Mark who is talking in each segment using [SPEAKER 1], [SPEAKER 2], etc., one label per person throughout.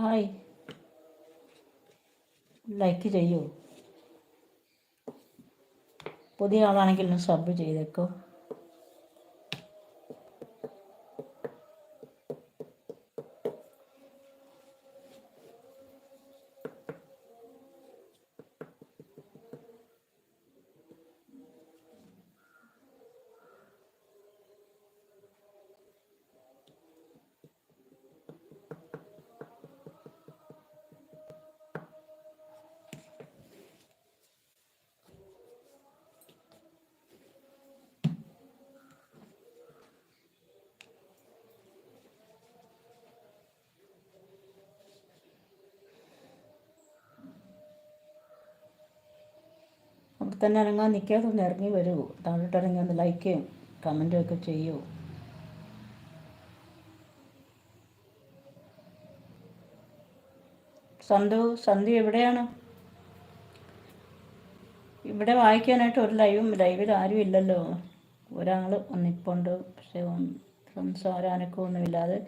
[SPEAKER 1] Hi like ചെയ്യൂ. പുതിയ ആളാണെങ്കിലും sub ചെയ്തേക്കോ അവിടെ തന്നെ ഇറങ്ങാൻ നിൽക്കാതെ ഒന്ന് ഇറങ്ങി വരൂ. താഴോട്ട് ഇറങ്ങി ഒന്ന് ലൈക്കും കമന്റും ഒക്കെ ചെയ്യൂ. സന്തു സന്ധ്യ എവിടെയാണ്? ഇവിടെ വായിക്കാനായിട്ട് ഒരു ലൈവും ലൈവിൽ ആരും ഇല്ലല്ലോ. ഒരാൾ ഒന്നിപ്പുണ്ട് പക്ഷേ സംസാരം ഇല്ലാതെ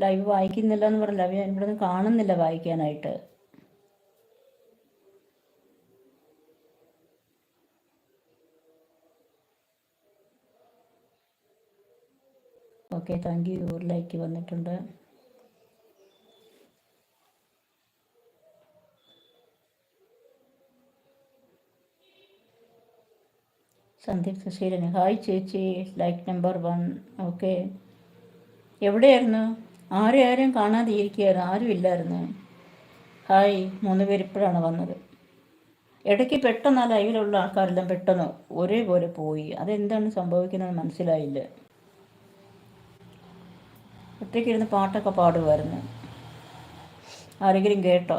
[SPEAKER 1] ലൈവ് വായിക്കുന്നില്ല എന്ന് പറഞ്ഞില്ല. ഇവിടെ നിന്ന് കാണുന്നില്ല വായിക്കാനായിട്ട്. Okay thank you. ലൈക്ക് വന്നിട്ടുണ്ട്. സന്ദീപ് സുശീലൻ ഹായ് ചേച്ചി ലൈക്ക് നമ്പർ വൺ. ഓക്കെ. എവിടെയായിരുന്നു? ആരും ആരും കാണാതെ ഇരിക്കുകയായിരുന്നു. ആരും ഇല്ലായിരുന്നു. ഹായ് മൂന്ന് പേര് ഇപ്പോഴാണ് വന്നത്. ഇടയ്ക്ക് പെട്ടെന്ന് ആ ലൈവിലുള്ള ആൾക്കാരെല്ലാം പെട്ടെന്ന് ഒരേപോലെ പോയി. അതെന്താണ് സംഭവിക്കുന്നത് മനസ്സിലായില്ല. ഒറ്റയ്ക്ക് ഇരുന്ന് പാട്ടൊക്കെ പാടുമായിരുന്നു ആരെങ്കിലും കേട്ടോ?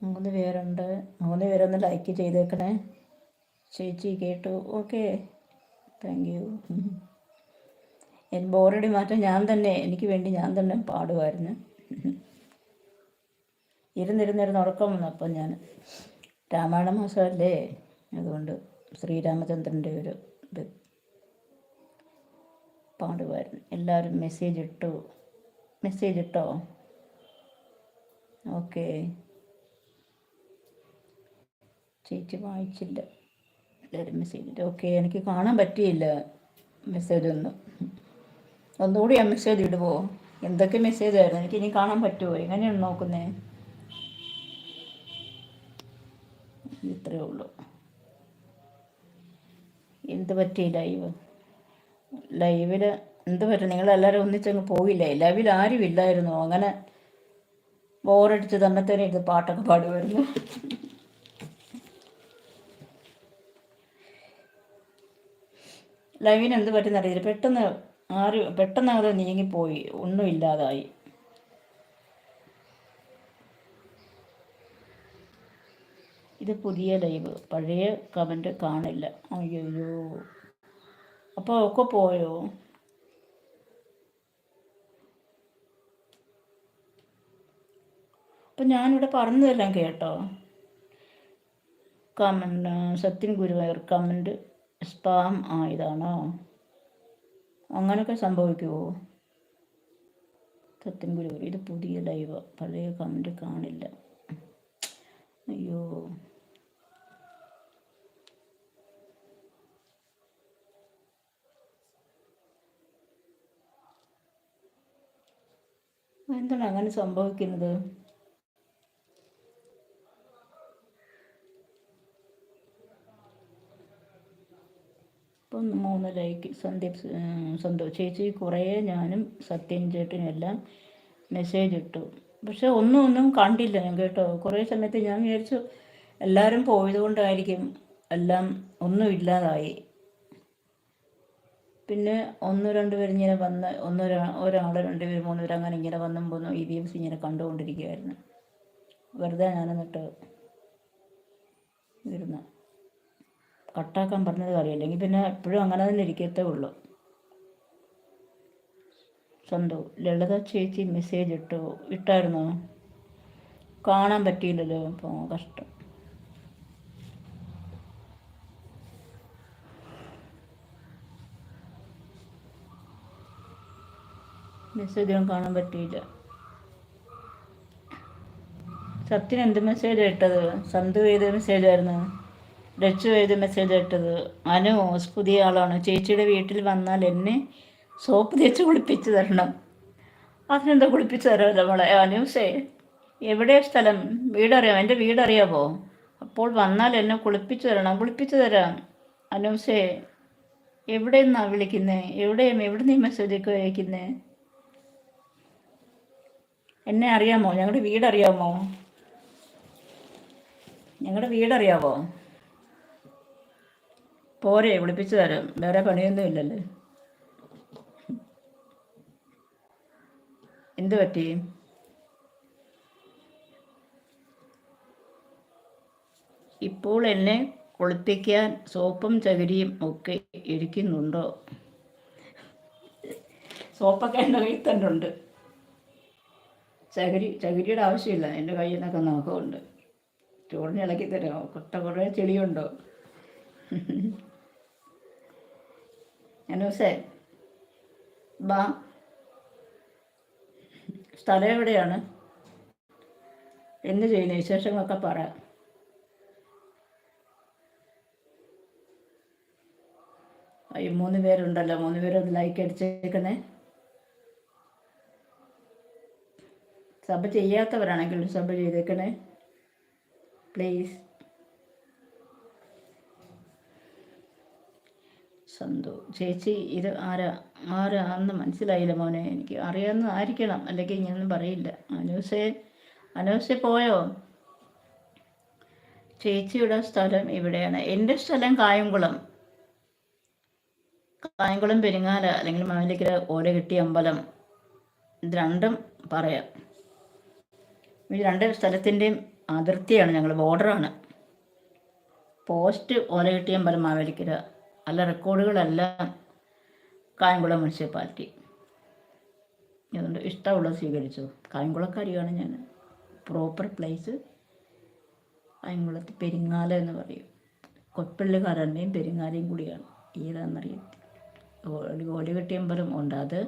[SPEAKER 1] മൂന്ന് പേരുണ്ട്. മൂന്ന് പേരൊന്ന് ലൈക്ക് ചെയ്തേക്കണേ. ചേച്ചി കേട്ടു. ഓക്കെ താങ്ക് യു എൻ ബോറടി മാറ്റം ഞാൻ തന്നെ. എനിക്ക് വേണ്ടി ഞാൻ തന്നെ പാടുമായിരുന്നു ഇരുന്നിരുന്നിരുന്ന് ഉറക്കം വന്നു അപ്പം ഞാൻ രാമായണ മാസമല്ലേ അതുകൊണ്ട് ശ്രീരാമചന്ദ്രന്റെ ഒരു ഇത് പാടുമായിരുന്നു എല്ലാവരും മെസ്സേജ് ഇട്ടു. മെസ്സേജ് ഇട്ടോ? ഓക്കെ ചേച്ചി വായിച്ചില്ല. എല്ലാവരും മെസ്സേജ് ഇട്ടു. ഓക്കെ എനിക്ക് കാണാൻ പറ്റിയില്ല മെസ്സേജ് ഒന്നും. ഒന്നുകൂടി ആ മെസ്സേജ് ഇടുമോ എന്തൊക്കെ മെസ്സേജ് ആയിരുന്നു? എനിക്ക് ഇനി കാണാൻ പറ്റുമോ എങ്ങനെയാണ് നോക്കുന്നേ? ഇത്രയേ ഉള്ളൂ. എന്ത് പറ്റി ലൈവ്? ലൈവിൽ എന്ത് പറ്റും? നിങ്ങളെല്ലാവരും ഒന്നിച്ചങ്ങ് പോയില്ലേ? ലൈവിൽ ആരും ഇല്ലായിരുന്നു. അങ്ങനെ ബോറടിച്ച് തന്നെ തന്നെ ഇത് പാട്ടൊക്കെ പാടുമായിരുന്നു. ലൈവിന് എന്ത് പറ്റുന്നറിയില്ല പെട്ടെന്ന് ആരും പെട്ടെന്ന് അത് നീങ്ങിപ്പോയി. ഒന്നും ഇല്ലാതായി. ഇത് പുതിയ ലൈവ്. പഴയ കമന്റ് കാണില്ല. അയ്യോ അപ്പോൾ ഒക്കെ പോയോ? അപ്പം ഞാനിവിടെ പറഞ്ഞതെല്ലാം കേട്ടോ. Comment Sathyan Guruvayur comment spam ആയതാണോ? അങ്ങനെയൊക്കെ സംഭവിക്കുമോ സത്യം ഗുരു ഇത് പുതിയ ലൈവ് പഴയ കമന്റ് കാണില്ല. അയ്യോ. എന്താണ് അങ്ങനെ സംഭവിക്കുന്നത് ഇപ്പം മൂന്ന് ലൈക്ക് സന്ദീപ് സന്തോഷ് ചേച്ചി കുറേ ഞാനും സത്യൻ ചേട്ടനും എല്ലാം മെസ്സേജ് ഇട്ടു. പക്ഷെ ഒന്നും ഒന്നും കണ്ടില്ല ഞാൻ കേട്ടോ. കുറേ സമയത്ത് ഞാൻ വിചാരിച്ചു എല്ലാവരും പോയത് കൊണ്ടായിരിക്കും. എല്ലാം ഒന്നും ഇല്ലാതായി. പിന്നെ ഒന്ന് രണ്ട് പേര് ഇങ്ങനെ വന്ന് ഒന്ന് ഒരാൾ രണ്ട് പേര് മൂന്ന് പേര് അങ്ങനെ ഇങ്ങനെ വന്നും പോന്നു ഈ ദിവസം ഇങ്ങനെ കണ്ടുകൊണ്ടിരിക്കുകയായിരുന്നു വെറുതെ ഞാനെന്നിട്ട് ഇരുന്നു. കട്ടാക്കാൻ പറഞ്ഞത് കാര്യം അല്ലെങ്കിൽ പിന്നെ എപ്പോഴും അങ്ങനെ തന്നെ ഇരിക്കത്തേ ഉള്ളൂ. സ്വന്തവും ലളിത ചേച്ചി മെസ്സേജ് ഇട്ടു. ഇട്ടായിരുന്നോ? കാണാൻ പറ്റിയില്ലല്ലോ. അപ്പോൾ കഷ്ടം. മെസ്സേജൊന്നും കാണാൻ പറ്റിയില്ല. സത്യൻ എന്ത് മെസ്സേജ് ഇട്ടത്? സന്തു ഏത് മെസ്സേജായിരുന്നു രച്ചു ഏത് മെസ്സേജ് ഇട്ടത്. അനു പുതിയ ആളാണ്. ചേച്ചിയുടെ വീട്ടിൽ വന്നാൽ എന്നെ സോപ്പ് തേച്ച് കുളിപ്പിച്ച് തരണം. അതിനെന്താ കുളിപ്പിച്ച് തരാമല്ലോ മോളെ? അനൂസേ എവിടെ സ്ഥലം? വീടറിയാം. എന്റെ വീടറിയാമോ അപ്പോൾ വന്നാൽ എന്നെ കുളിപ്പിച്ച് തരണം. കുളിപ്പിച്ച് തരാം. അനൂസേ എവിടെ നിന്നാണ് വിളിക്കുന്നത് എവിടെയും എവിടെ നീ മെസ്സേജൊക്കെ അയക്കുന്നത് എന്നെ അറിയാമോ? ഞങ്ങളുടെ വീടറിയാമോ? ഞങ്ങളുടെ വീടറിയാമോ പോരെ വിളിപ്പിച്ചു തരാം. വേറെ പണിയൊന്നും ഇല്ലല്ലേ. എന്ത് പറ്റി? ഇപ്പോൾ എന്നെ കുളിപ്പിക്കാൻ സോപ്പും ചകിരിയും ഒക്കെ ഇരിക്കുന്നുണ്ടോ? സോപ്പൊക്കെ എന്റെ കയ്യിൽ തന്നെ ഉണ്ട്. ചകിരി ചകിരിയുടെ ആവശ്യമില്ല. എന്റെ കയ്യിൽ നിന്നൊക്കെ നോക്കമുണ്ട് ചോറിന് ഇളക്കി തരാമോ? കൊട്ട കുറേ ചെളിയുണ്ടോ? അനൂസേ ബാ. സ്ഥലം എവിടെയാണ്? എന്ത് ചെയ്യുന്ന? വിശേഷങ്ങളൊക്കെ പറ. ഈ മൂന്ന് പേരുണ്ടല്ലോ. മൂന്ന് പേരൊന്ന് ലൈക്ക് അടിച്ചേക്കണേ. സബ് ചെയ്യാത്തവരാണെങ്കിൽ സബ് ചെയ്തേക്കണേ. പ്ലീസ് സന്തു. ചേച്ചി ഇത് ആരാ? ആരാന്ന് മനസ്സിലായില്ല മോനെ. എനിക്ക് അറിയാവുന്നതായിരിക്കണം അല്ലെങ്കിൽ ഇങ്ങനൊന്നും പറയില്ല. അനൂസേ അനൂസെ പോയോ? ചേച്ചിയുടെ സ്ഥലം ഇവിടെയാണ്. എന്റെ സ്ഥലം കായംകുളം. കായംകുളം പെരിങ്ങാല അല്ലെങ്കിൽ മാവേലിക്കര ഓലകെട്ടി അമ്പലം. ഇത് രണ്ടും പറയാം. ഈ രണ്ട് സ്ഥലത്തിന്റെയും അതിർത്തിയാണ് ഞങ്ങൾ. ബോർഡറാണ്. പോസ്റ്റ് ഓല കിട്ടിയ അമ്പലം മാവേലിക്കര. അല്ല റെക്കോർഡുകളെല്ലാം കായംകുളം മുനിസിപ്പാലിറ്റി അതുകൊണ്ട് ഇഷ്ടമുള്ളത് സ്വീകരിച്ചു? കായംകുളക്കാരിയാണ് ഞാൻ. പ്രോപ്പർ പ്ലേസ് കായംകുളത്ത് പെരിങ്ങാല എന്ന് പറയും. കൊപ്പള്ളിക്കാരന്റെയും പെരിങ്ങാലയും കൂടിയാണ്. ഏതാണെന്നറിയത്തില്ല. ഓലകെട്ടി അമ്പലം ഉണ്ട്. അത്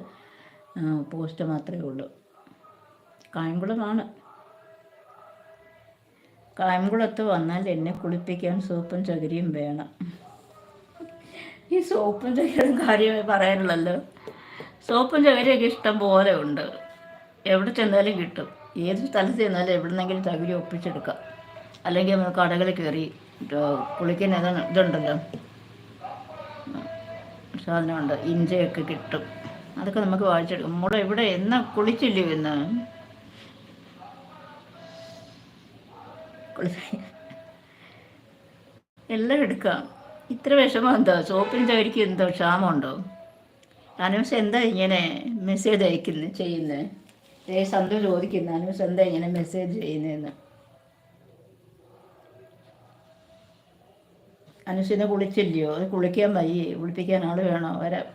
[SPEAKER 1] പോസ്റ്റ് മാത്രമേ ഉള്ളൂ. കായംകുളമാണ്. കായംകുളത്ത് വന്നാൽ എന്നെ കുളിപ്പിക്കാൻ സൂപ്പും ചകിരിയും വേണം. ഈ സോപ്പും ചകിരിയും കാര്യമായി പറയാനുള്ളല്ലോ. സോപ്പും ചകിരിയൊക്കെ ഇഷ്ടം പോലെ ഉണ്ട്. എവിടെ ചെന്നാലും കിട്ടും. ഏത് സ്ഥലത്ത് ചെന്നാലും എവിടെന്നെങ്കിലും ചകിരി ഒപ്പിച്ചെടുക്കാം. അല്ലെങ്കിൽ നമ്മൾ കടകളിൽ കയറി കുളിക്കുന്ന ഇതുണ്ടല്ലോ. സാധനമുണ്ട്. ഇഞ്ചയൊക്കെ കിട്ടും. അതൊക്കെ നമുക്ക് വായിച്ചെടുക്കും നമ്മൾ ഇവിടെ എന്നാ കുളിച്ചില്ലേ എന്ന് എല്ലാം എടുക്കാം. ഇത്ര വിഷമം എന്തോ സോപ്പിന് ചകരിക്ക് എന്തോ ക്ഷാമമുണ്ടോ? അനൂസ് എന്താ ഇങ്ങനെ മെസ്സേജ് അയക്കുന്നത് ചെയ്യുന്നത് ഏ സന്തോ ചോദിക്കുന്നു അനൂസ് എന്താ ഇങ്ങനെ മെസ്സേജ് ചെയ്യുന്നതെന്ന് അനുസിനെ കുളിച്ചില്ലയോ? അത് കുളിക്കാൻ വയ്യേ കുളിപ്പിക്കാൻ ആൾ വേണോ? വരാം.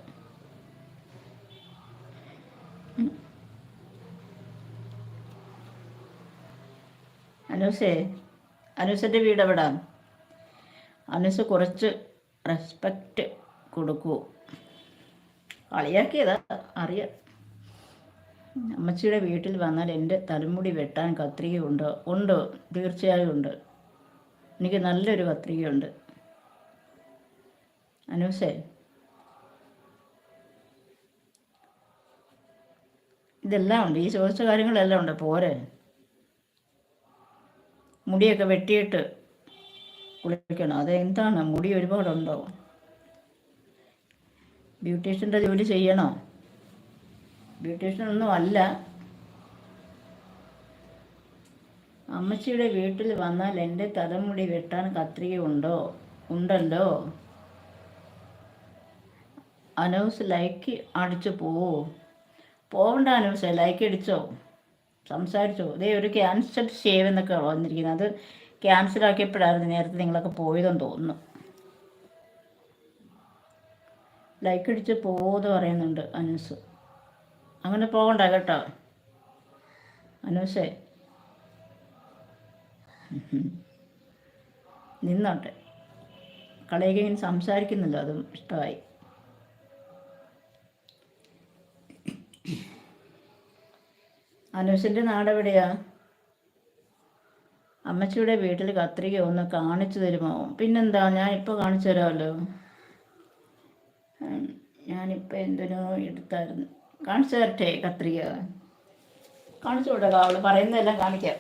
[SPEAKER 1] അനുസേ അനുസിന്റെ വീട് എവിടെ? അനുസ് കുറച്ച് റെസ്പെക്റ്റ് കൊടുക്കൂ. കളിയാക്കിയതാ അറിയാം. അമ്മച്ചിയുടെ വീട്ടിൽ വന്നാൽ എന്റെ തലമുടി വെട്ടാൻ കത്രിക ഉണ്ട് ഉണ്ട് തീർച്ചയായും ഉണ്ട്. എനിക്ക് നല്ലൊരു കത്രികയുണ്ട്. അനുസേ. ഇതെല്ലാം ഉണ്ട്. ഈ ചോദിച്ച കാര്യങ്ങളെല്ലാം ഉണ്ട്. പോരെ. മുടിയൊക്കെ വെട്ടിയിട്ട് കുളിക്കണം. അതെന്താണ്? മുടി ഒരുപാടുണ്ടോ? ബ്യൂട്ടീഷ്യന്റെ ജോലി ചെയ്യണോ? ബ്യൂട്ടീഷ്യനൊന്നും അല്ല. അമ്മച്ചിയുടെ വീട്ടിൽ വന്നാൽ എന്റെ തലമുടി വെട്ടാൻ കത്രിക ഉണ്ടോ? ഉണ്ടല്ലോ. അനൗസ് ലൈക്ക് അടിച്ചു പോവോ? പോവണ്ട അനൗസ്. ലൈക്ക് അടിച്ചോ? സംസാരിച്ചോ? ഇതേ ഒരു ക്യാൻസർ ഷേവ് എന്നൊക്കെ വന്നിരിക്കുന്നത്. അത് ക്യാൻസൽ ആക്കിയപ്പോഴായിരുന്നു നേരത്തെ നിങ്ങളൊക്കെ പോയതെന്ന് തോന്നുന്നു. ലൈക്ക് അടിച്ച് പോത് പറയുന്നുണ്ട് അനൂസ്. അങ്ങനെ പോകണ്ട കേട്ടോ. അനൂസേ. നിന്നോട്ടെ. കളയൊക്കെ ഇങ്ങനെ സംസാരിക്കുന്നല്ലോ അതും ഇഷ്ടമായി. അനൂസിന്റെ നാടെവിടെയാ? അമ്മച്ചിയുടെ വീട്ടിൽ കത്രിക ഒന്ന് കാണിച്ചു തരുമോ? പിന്നെന്താ ഞാൻ ഇപ്പോൾ കാണിച്ചു തരാമല്ലോ. ഞാനിപ്പോൾ എന്തിനോ എടുത്തായിരുന്നു. കാണിച്ചു തരട്ടെ കത്രിക? കാണിച്ചു കൊടുക്കാം അവൾ പറയുന്നതെല്ലാം കാണിക്കാം.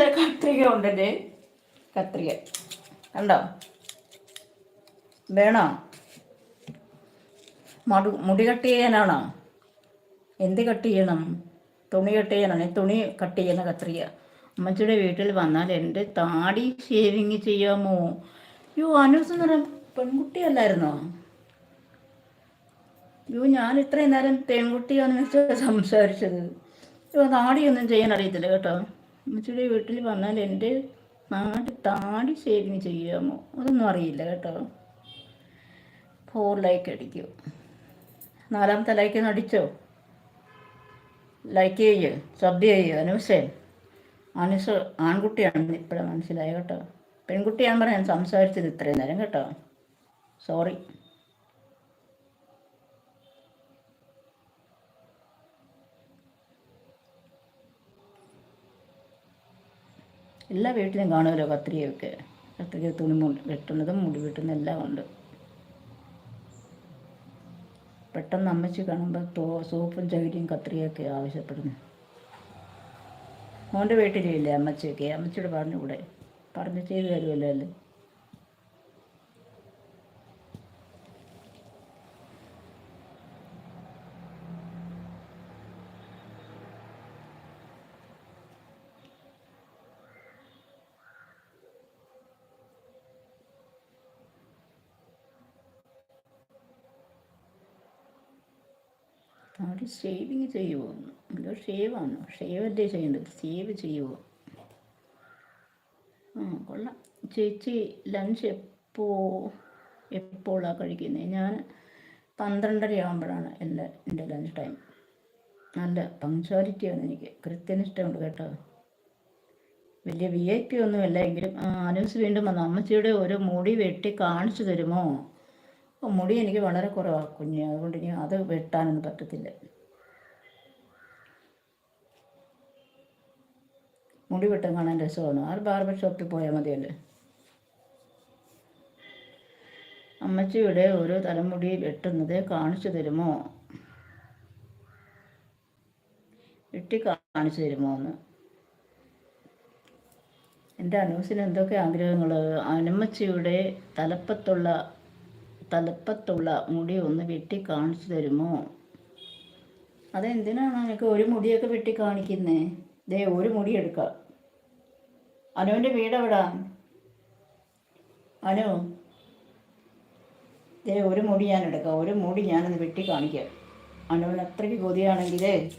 [SPEAKER 1] കത്രിക ഉണ്ടല്ലേ? കത്രിക. കണ്ടോ? വേണോ? മടു മുടി കട്ട് ചെയ്യാനാണോ? എന്ത് കട്ട് ചെയ്യണം? തുണി കട്ട് ചെയ്യാനാണ്? തുണി കട്ട് ചെയ്യുന്ന കത്രിക. അമ്മച്ചിയുടെ വീട്ടിൽ വന്നാൽ എന്റെ താടി ഷേവിങ് ചെയ്യാമോ? യോ അനൂസ് എന്ന് പറഞ്ഞ പെൺകുട്ടിയല്ലായിരുന്നോ യോ ഞാൻ ഇത്രയും നേരം പെൺകുട്ടിയാണെന്ന് വെച്ചാൽ സംസാരിച്ചത്. യോ താടിയൊന്നും ചെയ്യാൻ അറിയത്തില്ല കേട്ടോ. അമ്മച്ചിയുടെ വീട്ടിൽ വന്നാൽ എന്റെ നാട് താടി ഷേവിങ് ചെയ്യാമോ? അതൊന്നും അറിയില്ല കേട്ടോ. ഫോർ ലൈക്ക് അടിക്കൂ. നാലാമത്തെ ലൈക്ക് ഒന്ന് അടിച്ചോ. ലൈക്ക് ചെയ്യ് സബ് ചെയ്യ് അനുസേ. അനുസ് ആൺകുട്ടിയാണ് ഇപ്പോഴെ മനസ്സിലായി കേട്ടോ. പെൺകുട്ടിയാണ് പറഞ്ഞ ഞാൻ സംസാരിച്ചത് ഇത്രയും നേരം കേട്ടോ. സോറി എല്ലാ വീട്ടിലും കാണുമല്ലോ കത്രികയൊക്കെ. കത്രിക തുണി വെട്ടുന്നതും മുടി വെട്ടുന്നതും എല്ലാം ഉണ്ട്. പെട്ടെന്ന് അമ്മച്ചി കാണുമ്പോൾ തോ സോപ്പും ചകിരിയും കത്രിയൊക്കെ ആവശ്യപ്പെടുന്നു. മോന്റെ വീട്ടിലില്ലേ അമ്മച്ചിയൊക്കെ? അമ്മച്ചിയോട് പറഞ്ഞുകൂടെ? പറഞ്ഞ് ചെയ്തു തരുമല്ലോ അല്ലേ? താടി ഷേവിങ് ചെയ്യുമോ എന്തോ ഷേവാണോ ഷേവല്ലേ ചെയ്യേണ്ടത്? സേവ് ചെയ്യുമോ ആ കൊള്ളാം. ചേച്ചി ലഞ്ച് എപ്പോ എപ്പോഴാണ് കഴിക്കുന്നത് ഞാൻ പന്ത്രണ്ടര ആകുമ്പോഴാണ് എല്ലാ എന്റെ ലഞ്ച് ടൈം നല്ല പങ്ക്ച്വാലിറ്റിയാണ് എനിക്ക്. കൃത്യനിഷ്ഠമുണ്ട് കേട്ടോ. വലിയ വി ഐ പി ഒന്നുമല്ല എങ്കിലും ആ, അനൂസ് വീണ്ടും വന്നു. അമ്മച്ചിയുടെ ഒരു മുടി വെട്ടി കാണിച്ചു തരുമോ? മുടി എനിക്ക് വളരെ കുറവാണ് കുഞ്ഞ്. അതുകൊണ്ട് ഇനി അത് വെട്ടാനൊന്നും പറ്റത്തില്ല. മുടി വെട്ടാൻ കാണാൻ രസമാണ്. ആ ബാർബർ ഷോപ്പിൽ പോയാൽ മതിയല്ലേ? അമ്മച്ചിയുടെ ഒരു തലമുടി വെട്ടുന്നത് കാണിച്ചു തരുമോ? വെട്ടി കാണിച്ചു തരുമോ എന്ന്. എന്റെ അനൂസിന് എന്തൊക്കെ ആഗ്രഹങ്ങൾ അനമ്മച്ചിയുടെ തലപ്പത്തുള്ള തലപ്പത്തുള്ള മുടി ഒന്ന് വെട്ടി കാണിച്ചു തരുമോ? അതെന്തിനാണ് എനിക്ക് ഒരു മുടിയൊക്കെ വെട്ടി കാണിക്കുന്നേ? ദേ ഒരു മുടി എടുക്ക. അനുവിന്റെ വീട് എവിടാ? അനു ദേ ഒരു മുടി ഞാൻ എടുക്കാം. ഒരു മുടി ഞാനൊന്ന് വെട്ടി കാണിക്കാം. അനുവിന് അത്രയ്ക്ക് കൊതിയാണെങ്കിലേ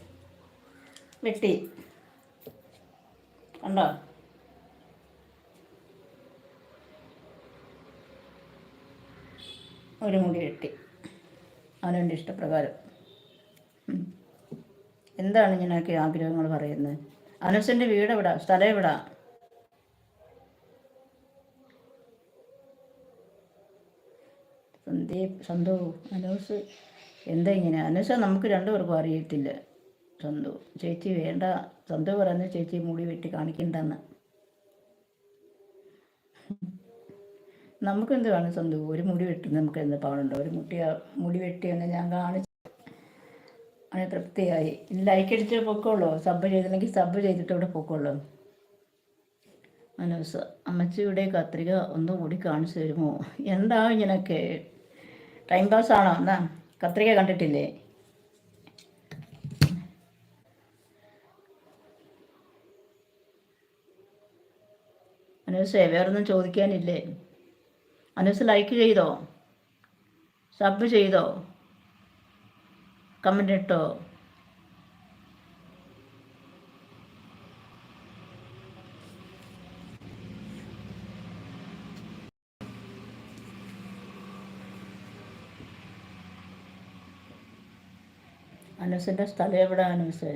[SPEAKER 1] വെട്ടി. കണ്ടോ? ഒരു മുടി വെട്ടി. അവനവന്റെ ഇഷ്ടപ്രകാരം. എന്താണ് ഇങ്ങനെയൊക്കെ ആഗ്രഹങ്ങൾ പറയുന്നത്? അനൂസിന്റെ വീട് എവിടാ? സ്ഥലം എവിടാ? സന്ദീപ് സന്തു അനൂസ്. എന്താ ഇങ്ങനെ? അനൂസ നമുക്ക് രണ്ടുപേർക്കും അറിയത്തില്ല. സന്തു ചേച്ചി വേണ്ട. സന്തു പറയുന്നത് ചേച്ചി മുടി വെട്ടി കാണിക്കണ്ടെന്ന്. നമുക്ക് എന്ത് കാണും സ്വന്തം ഒരു മുടി വെട്ടി നമുക്ക് എന്ത് പാടുണ്ടോ? ഒരു മുട്ടി മുടി വെട്ടി വെട്ടിയൊന്ന് ഞാൻ കാണിച്ചു അങ്ങനെ തൃപ്തിയായി. ഇനി ലൈക്ക് അടിച്ചിട്ട് പൊക്കോളൂ. സബ് ചെയ്തില്ലെങ്കിൽ സബ് ചെയ്തിട്ട് ഇവിടെ പൊക്കോളൂ. മനോസ് അമ്മച്ചിയുടെ കത്രിക ഒന്നുകൂടി കാണിച്ചു തരുമോ? എന്താ ഇങ്ങനൊക്കെ? ടൈം പാസ് ആണോ? എന്നാ കത്രിക കണ്ടിട്ടില്ലേ? അനൂസേ വേറൊന്നും ചോദിക്കാനില്ലേ? മനസ്സ് ലൈക്ക് ചെയ്തോ? സബ് ചെയ്തോ? കമന്റ് ഇട്ടോ? അനസിന്റെ സ്ഥലം എവിടെ അനൂസേ?